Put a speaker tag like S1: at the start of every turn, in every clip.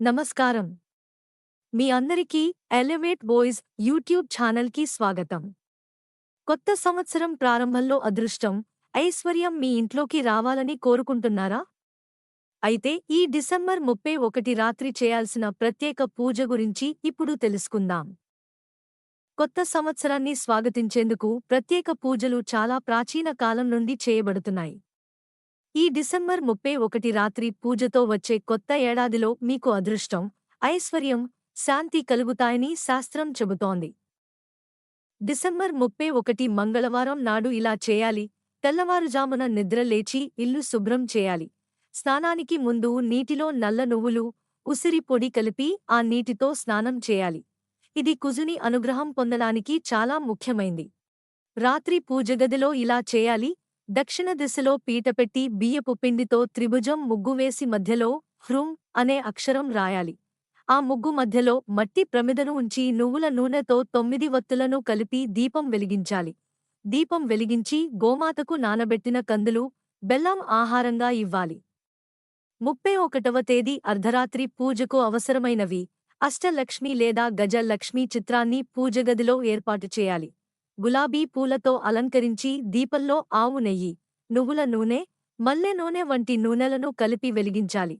S1: నమస్కారం. మీ అందరికీ elevate boys YouTube ఛానల్కి స్వాగతం. కొత్త సంవత్సరం ప్రారంభంలో అదృష్టం ఐశ్వర్యం మీ ఇంట్లోకి రావాలని కోరుకుంటున్నారా? అయితే ఈ డిసెంబర్ ముప్పై ఒకటి రాత్రి చేయాల్సిన ప్రత్యేక పూజ గురించి ఇప్పుడు తెలుసుకుందాం. కొత్త సంవత్సరాన్ని స్వాగతించేందుకు ప్రత్యేక పూజలు చాలా ప్రాచీన కాలం నుండి చేయబడుతున్నాయి. ఈ డిసెంబర్ ముప్పై ఒకటి రాత్రి పూజతో వచ్చే కొత్త ఏడాదిలో మీకు అదృష్టం ఐశ్వర్యం శాంతి కలుగుతాయని శాస్త్రం చెబుతోంది. డిసెంబర్ ముప్పై ఒకటి మంగళవారం నాడు ఇలా చేయాలి తెల్లవారుజామున నిద్ర లేచి ఇల్లు శుభ్రం చేయాలి. స్నానానికి ముందు నీటిలో నల్ల నువ్వులు ఉసిరి పొడి కలిపి ఆ నీటితో స్నానం చేయాలి. ఇది కుజుని అనుగ్రహం పొందడానికి చాలా ముఖ్యమైంది. రాత్రి పూజగదిలో ఇలా చేయాలి దక్షిణ దిశలో పీటపెట్టి బియ్యపు పిండితో త్రిభుజం ముగ్గు వేసి మధ్యలో హ్రుం అనే అక్షరం రాయాలి. ఆ ముగ్గు మధ్యలో మట్టి ప్రమిదను ఉంచి నువ్వుల నూనెతో తొమ్మిది వత్తులను కలిపి దీపం వెలిగించాలి. దీపం వెలిగించి గోమాతకు నానబెట్టిన కందులు బెల్లం ఆహారంగా ఇవ్వాలి. ముప్పై ఒకటవ తేదీ అర్ధరాత్రి పూజకు అవసరమైనవి. అష్టలక్ష్మి లేదా గజలక్ష్మి చిత్రాన్ని పూజగదిలో ఏర్పాటు చేయాలి. గులాబీ పూలతో అలంకరించి దీపంలో ఆవు నెయ్యి నువ్వుల నూనె మల్లె నూనె వంటి నూనెలను కలిపి వెలిగించాలి.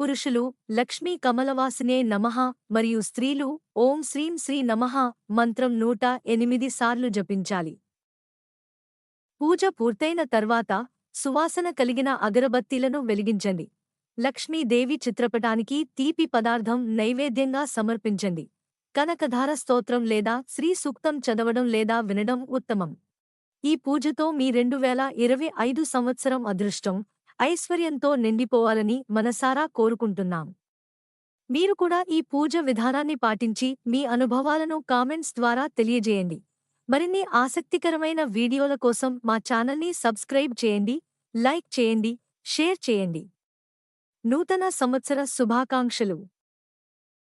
S1: పురుషులు లక్ష్మీ కమలవాసినే నమః మరియు స్త్రీలు ఓం శ్రీం శ్రీ నమః మంత్రం నూట ఎనిమిది సార్లు జపించాలి. పూజ పూర్తయిన తర్వాత సువాసన కలిగిన అగరబత్తీలను వెలిగించండి. లక్ష్మీదేవి చిత్రపటానికి తీపి పదార్థం నైవేద్యంగా సమర్పించండి. కనకధార స్తోత్రం లేదా శ్రీ సూక్తం చదవడం లేదా వినడం ఉత్తమం. ఈ పూజతో మీ రెండు వేల ఇరవై ఐదు సంవత్సరం అదృష్టం ఐశ్వర్యంతో నిండిపోవాలని మనసారా కోరుకుంటున్నాం. మీరు కూడా ఈ పూజ విధానాన్ని పాటించి మీ అనుభవాలను కామెంట్స్ ద్వారా తెలియజేయండి. మరిన్ని ఆసక్తికరమైన వీడియోల కోసం మా ఛానల్ని సబ్స్క్రైబ్ చేయండి లైక్ చేయండి షేర్ చేయండి. నూతన సంవత్సర శుభాకాంక్షలు.